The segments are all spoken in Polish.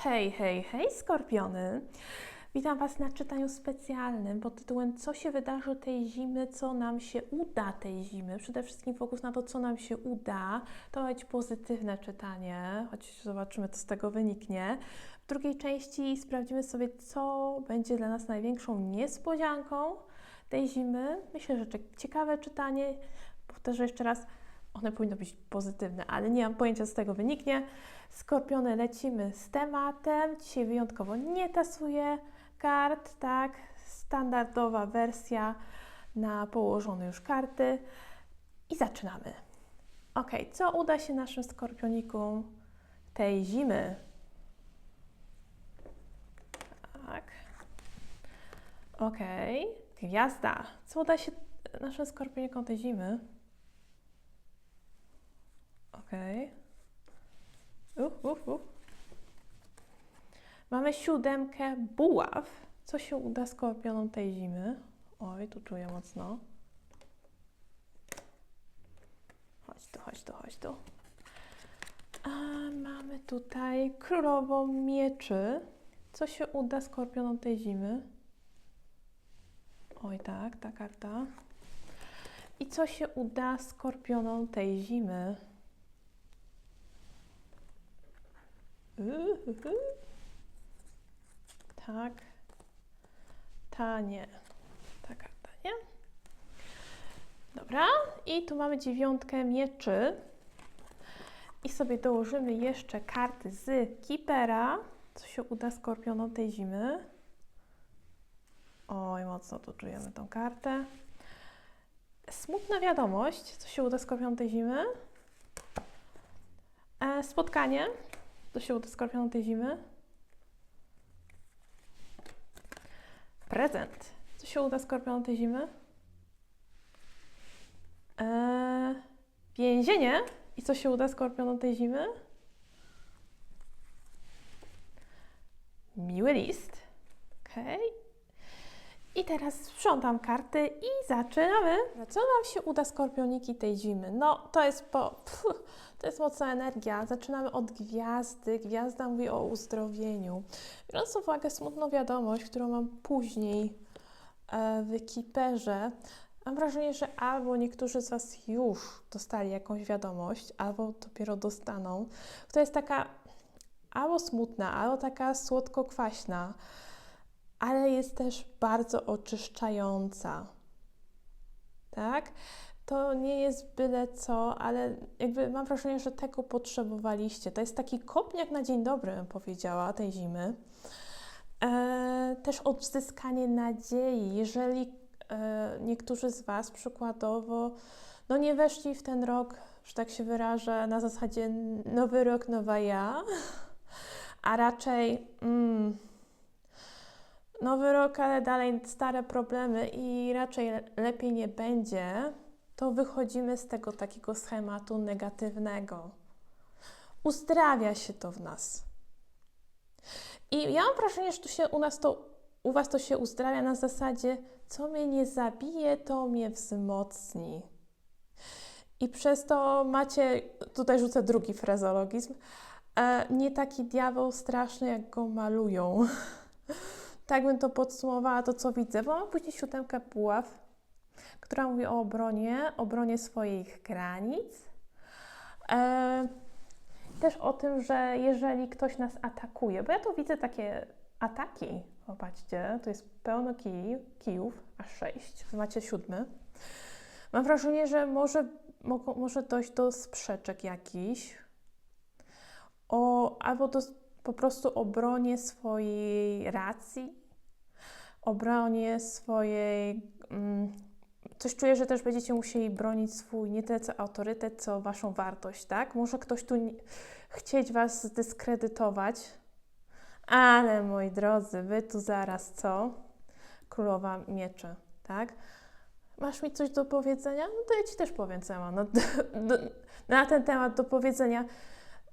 Hej, hej, hej, skorpiony! Witam Was na czytaniu specjalnym pod tytułem Co się wydarzy tej zimy, co nam się uda tej zimy. Przede wszystkim fokus na to, co nam się uda. To będzie pozytywne czytanie, choć zobaczymy, co z tego wyniknie. W drugiej części sprawdzimy sobie, co będzie dla nas największą niespodzianką tej zimy. Myślę, że ciekawe czytanie. Powtarzę jeszcze raz, one powinny być pozytywne, ale nie mam pojęcia, co z tego wyniknie. Skorpiony, lecimy z tematem. Dzisiaj wyjątkowo nie tasuję kart, tak? Standardowa wersja na położone już karty. I zaczynamy. Ok, co uda się naszym skorpionikom tej zimy? Tak. Ok, gwiazda. Co uda się naszym skorpionikom tej zimy? Ok. Uf, uf, uf. Mamy siódemkę buław. Co się uda skorpionom tej zimy? Oj, tu czuję mocno. Chodź tu, chodź tu, chodź tu. A mamy tutaj królową mieczy. Co się uda skorpionom tej zimy? Oj, tak, ta karta. I co się uda skorpionom tej zimy? Tak. Ta nie. Ta karta nie. Dobra. I tu mamy dziewiątkę mieczy. I sobie dołożymy jeszcze karty z Kipera. Co się uda skorpionom tej zimy. Oj, mocno tu czujemy tą kartę. Smutna wiadomość. Co się uda skorpionom tej zimy. E, spotkanie co się uda skorpionom tej zimy? Prezent. Co się uda skorpionom tej zimy? Eee, więzienie. I co się uda skorpionom tej zimy? Miły list. Okej. Okay. I teraz sprzątam karty i zaczynamy. Co nam się uda skorpioniki tej zimy? No, to jest po... Pff, to jest mocna energia. Zaczynamy od gwiazdy. Gwiazda mówi o uzdrowieniu. Biorąc pod uwagę smutną wiadomość, którą mam później e, w Kiperze, mam wrażenie, że albo niektórzy z Was już dostali jakąś wiadomość, albo dopiero dostaną, która jest taka albo smutna, albo taka słodko-kwaśna, ale jest też bardzo oczyszczająca. Tak? to nie jest byle co, ale jakby mam wrażenie, że tego potrzebowaliście. To jest taki kopniak na dzień dobry, bym powiedziała, tej zimy. E, też odzyskanie nadziei. Jeżeli e, niektórzy z Was przykładowo no nie weszli w ten rok, że tak się wyrażę, na zasadzie nowy rok, nowa ja, a raczej mm, nowy rok, ale dalej stare problemy i raczej lepiej nie będzie, to wychodzimy z tego takiego schematu negatywnego. Uzdrawia się to w nas. I ja mam wrażenie, że tu się u nas to, u Was to się uzdrawia na zasadzie, co mnie nie zabije, to mnie wzmocni. I przez to macie, tutaj rzucę drugi frazologizm, e, nie taki diabeł straszny, jak go malują. tak bym to podsumowała, to co widzę, bo mam później siódemkę puław, która mówi o obronie, obronie swoich granic. E, też o tym, że jeżeli ktoś nas atakuje, bo ja tu widzę takie ataki, popatrzcie, to jest pełno kij, kijów, aż sześć, macie siódmy. Mam wrażenie, że może, mo, może dojść do sprzeczek jakichś, o, albo do po prostu obronie swojej racji, obronie swojej mm, coś czuję, że też będziecie musieli bronić swój nie tyle co autorytet, co waszą wartość, tak? Może ktoś tu nie, chcieć was zdyskredytować, ale moi drodzy, wy tu zaraz co? Królowa mieczy, tak? Masz mi coś do powiedzenia? No to ja ci też powiem, co ja mam no, do, do, na ten temat do powiedzenia.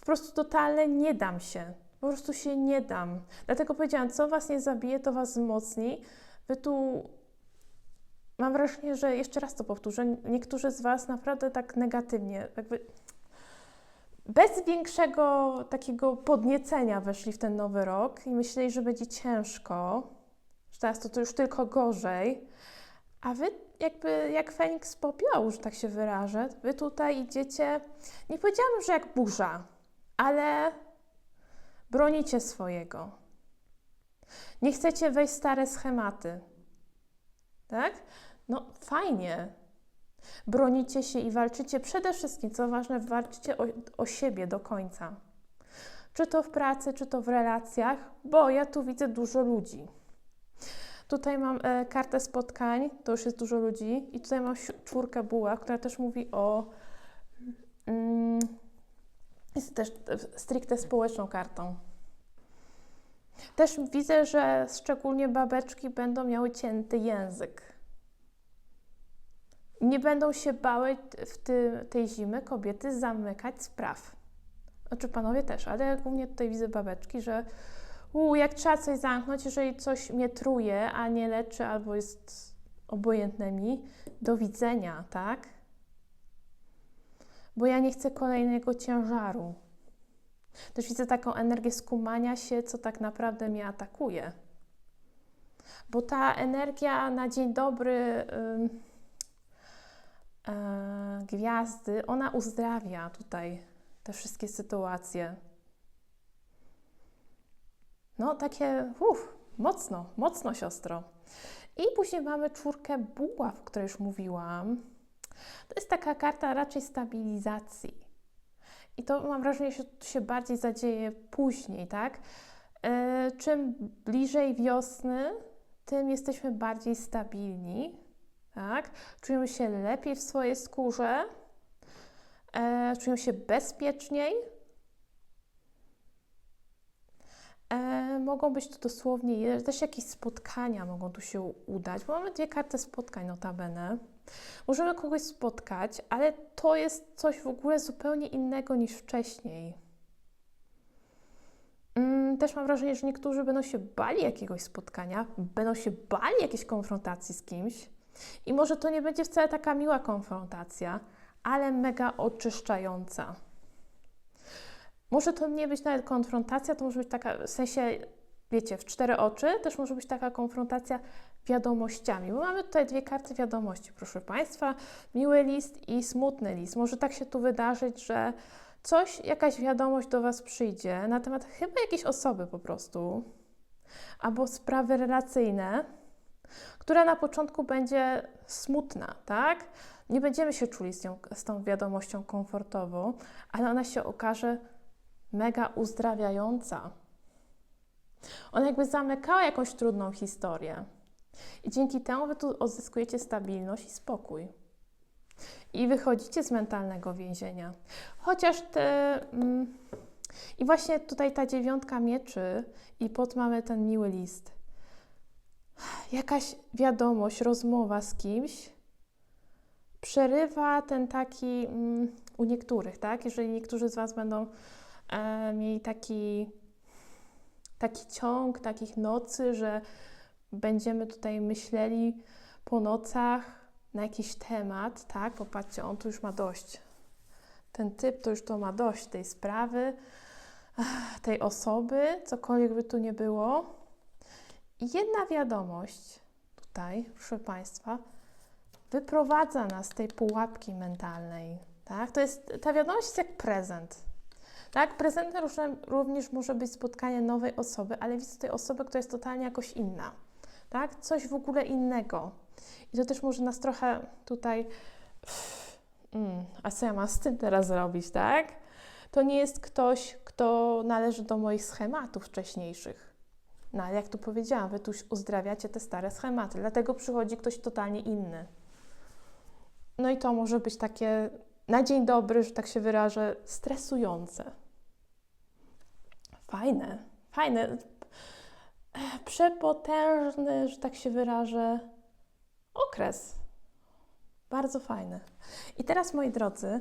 Po prostu totalnie nie dam się. Po prostu się nie dam. Dlatego powiedziałam, co was nie zabije, to was wzmocni. Wy tu mam wrażenie, że jeszcze raz to powtórzę, niektórzy z Was naprawdę tak negatywnie, jakby bez większego takiego podniecenia weszli w ten nowy rok i myśleli, że będzie ciężko, że teraz to, to już tylko gorzej, a wy jakby jak Feniks z popiołu, że tak się wyrażę, wy tutaj idziecie, nie powiedziałam, że jak burza, ale bronicie swojego. Nie chcecie wejść stare schematy. Tak? No fajnie. Bronicie się i walczycie przede wszystkim, co ważne, walczycie o, o siebie do końca. Czy to w pracy, czy to w relacjach, bo ja tu widzę dużo ludzi. Tutaj mam e, kartę spotkań, to już jest dużo ludzi, i tutaj mam czwórkę buław, która też mówi o. Mm, jest też e, stricte społeczną kartą. Też widzę, że szczególnie babeczki będą miały cięty język. Nie będą się bały w tej zimy kobiety zamykać spraw. Znaczy panowie też, ale głównie tutaj widzę babeczki, że u, jak trzeba coś zamknąć, jeżeli coś mnie truje, a nie leczy albo jest obojętne mi, do widzenia, tak? Bo ja nie chcę kolejnego ciężaru. Też widzę taką energię skumania się, co tak naprawdę mnie atakuje. Bo ta energia na dzień dobry ym, e, gwiazdy, ona uzdrawia tutaj te wszystkie sytuacje. No, takie, uff, mocno, mocno siostro. I później mamy czwórkę buław, o której już mówiłam. To jest taka karta raczej stabilizacji. I to mam wrażenie, że się bardziej zadzieje później, tak? E, czym bliżej wiosny, tym jesteśmy bardziej stabilni, tak? Czujemy się lepiej w swojej skórze, e, czujemy się bezpieczniej. E, mogą być to dosłownie też jakieś spotkania mogą tu się udać, bo mamy dwie karty spotkań notabene. Możemy kogoś spotkać, ale to jest coś w ogóle zupełnie innego niż wcześniej. Mm, Też mam wrażenie, że niektórzy będą się bali jakiegoś spotkania, będą się bali jakiejś konfrontacji z kimś. I może to nie będzie wcale taka miła konfrontacja, ale mega oczyszczająca. Może to nie być nawet konfrontacja, to może być taka, w sensie, wiecie, w cztery oczy, też może być taka konfrontacja wiadomościami, bo mamy tutaj dwie karty wiadomości, proszę Państwa, miły list i smutny list. Może tak się tu wydarzyć, że coś, jakaś wiadomość do Was przyjdzie na temat chyba jakiejś osoby po prostu, albo sprawy relacyjne, która na początku będzie smutna, tak? Nie będziemy się czuli z, nią, z tą wiadomością komfortowo, ale ona się okaże mega uzdrawiająca. Ona jakby zamykała jakąś trudną historię. I dzięki temu wy tu odzyskujecie stabilność i spokój. I wychodzicie z mentalnego więzienia. Chociaż te. Mm, I właśnie tutaj ta dziewiątka mieczy, i pod mamy ten miły list. Jakaś wiadomość, rozmowa z kimś przerywa ten taki mm, u niektórych, tak? Jeżeli niektórzy z Was będą e, mieli taki, taki ciąg takich nocy, że będziemy tutaj myśleli po nocach na jakiś temat, tak? Popatrzcie, on tu już ma dość. Ten typ to już to ma dość tej sprawy, tej osoby, cokolwiek by tu nie było. I jedna wiadomość tutaj, proszę Państwa, wyprowadza nas z tej pułapki mentalnej, tak? To jest, ta wiadomość jest jak prezent. Tak, prezentem również może być spotkanie nowej osoby, ale widzę tej osoby, która jest totalnie jakoś inna tak? Coś w ogóle innego. I to też może nas trochę tutaj. Mm, a co ja mam z tym teraz zrobić, tak? To nie jest ktoś, kto należy do moich schematów wcześniejszych. No ale jak tu powiedziałam, wy tu uzdrawiacie te stare schematy, dlatego przychodzi ktoś totalnie inny. No i to może być takie na dzień dobry, że tak się wyrażę, stresujące. Fajne, fajne przepotężny, że tak się wyrażę, okres. Bardzo fajny. I teraz, moi drodzy,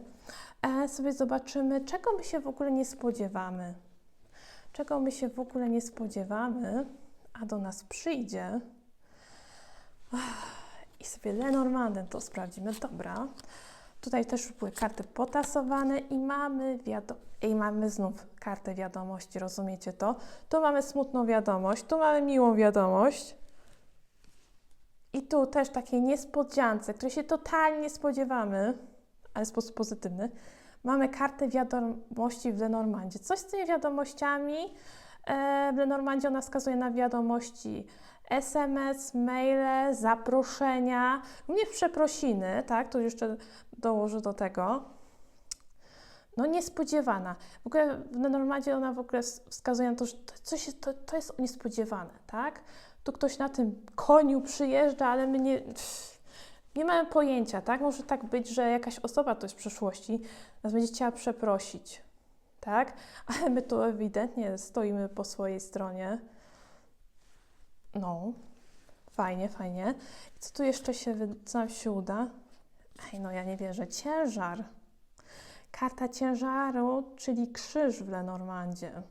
e, sobie zobaczymy, czego my się w ogóle nie spodziewamy. Czego my się w ogóle nie spodziewamy, a do nas przyjdzie. I sobie Lenormandem to sprawdzimy. Dobra. Tutaj też były karty potasowane i mamy i mamy znów kartę wiadomości, rozumiecie to? Tu mamy smutną wiadomość, tu mamy miłą wiadomość. I tu też takiej niespodziance, której się totalnie nie spodziewamy, ale w sposób pozytywny. Mamy kartę wiadomości w Lenormandzie. Coś z tymi wiadomościami e, w Lenormandzie ona wskazuje na wiadomości SMS, maile, zaproszenia, również przeprosiny, tak, to jeszcze dołożę do tego. No niespodziewana. W ogóle w Lenormandzie ona w ogóle wskazuje na to, że to, coś jest, to, to jest niespodziewane, tak? Tu ktoś na tym koniu przyjeżdża, ale my nie, nie mamy pojęcia, tak? Może tak być, że jakaś osoba to jest w przyszłości nas będzie chciała przeprosić, tak? Ale my tu ewidentnie stoimy po swojej stronie. No, fajnie, fajnie. Co tu jeszcze się, co się uda? Ej, no ja nie wierzę. Ciężar. Karta ciężaru, czyli krzyż w Lenormandzie.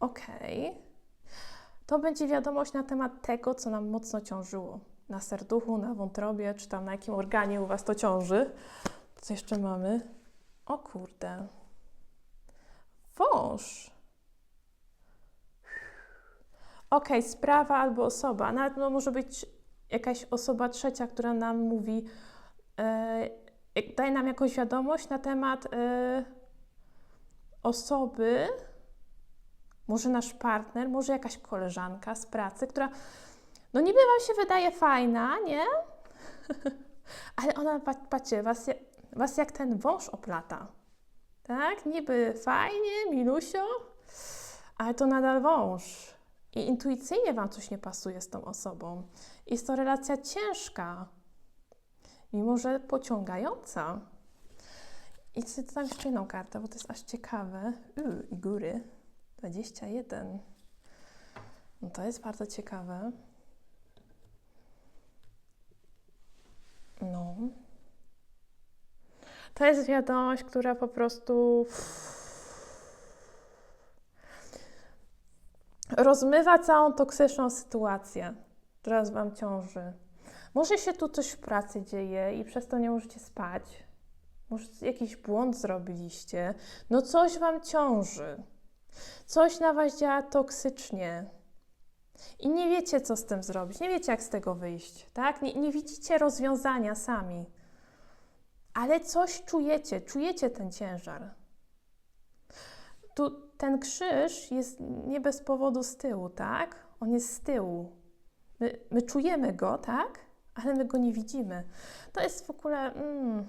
Okej. To będzie wiadomość na temat tego, co nam mocno ciążyło. Na serduchu, na wątrobie, czy tam na jakim organie u Was to ciąży. Co jeszcze mamy? O kurde. Wąż. Okej, sprawa albo osoba. Nawet no, może być jakaś osoba trzecia, która nam mówi, jak- daje nam jakąś wiadomość na temat e, osoby, może nasz partner, może jakaś koleżanka z pracy, która no niby Wam się wydaje fajna, nie? Ale ona, pa- patrzcie, was, was jak ten wąż oplata. Tak? Niby fajnie, milusio, ale to nadal wąż. I intuicyjnie Wam coś nie pasuje z tą osobą. Jest to relacja ciężka, mimo że pociągająca. I chcę tam jeszcze jedną kartę, bo to jest aż ciekawe. Uuu, i góry. 21. No to jest bardzo ciekawe. No. To jest wiadomość, która po prostu rozmywa całą toksyczną sytuację, która z Wam ciąży. Może się tu coś w pracy dzieje i przez to nie możecie spać. Może jakiś błąd zrobiliście. No coś Wam ciąży. Coś na Was działa toksycznie. I nie wiecie, co z tym zrobić. Nie wiecie, jak z tego wyjść. Tak? Nie, nie widzicie rozwiązania sami. Ale coś czujecie. Czujecie ten ciężar. Tu ten krzyż jest nie bez powodu z tyłu, tak? On jest z tyłu. My, my czujemy go, tak? Ale my go nie widzimy. To jest w ogóle. Mm.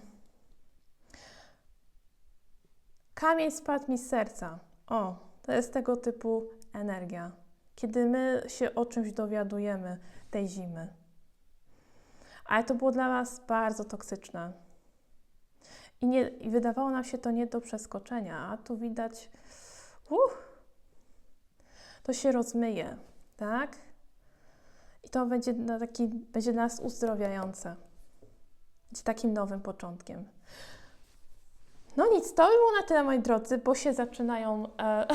Kamień spadł mi z serca. O, to jest tego typu energia. Kiedy my się o czymś dowiadujemy tej zimy. Ale to było dla Was bardzo toksyczne. I, nie, I wydawało nam się to nie do przeskoczenia, a tu widać, uff, to się rozmyje, tak? I to będzie, na taki, będzie dla nas uzdrowiające. Będzie takim nowym początkiem. No nic, to by było na tyle, moi drodzy, bo się zaczynają. E,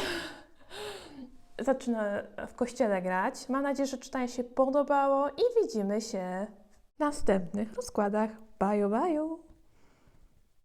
zaczyna w kościele grać. Mam nadzieję, że czytanie się podobało i widzimy się w następnych rozkładach. Bye, bye.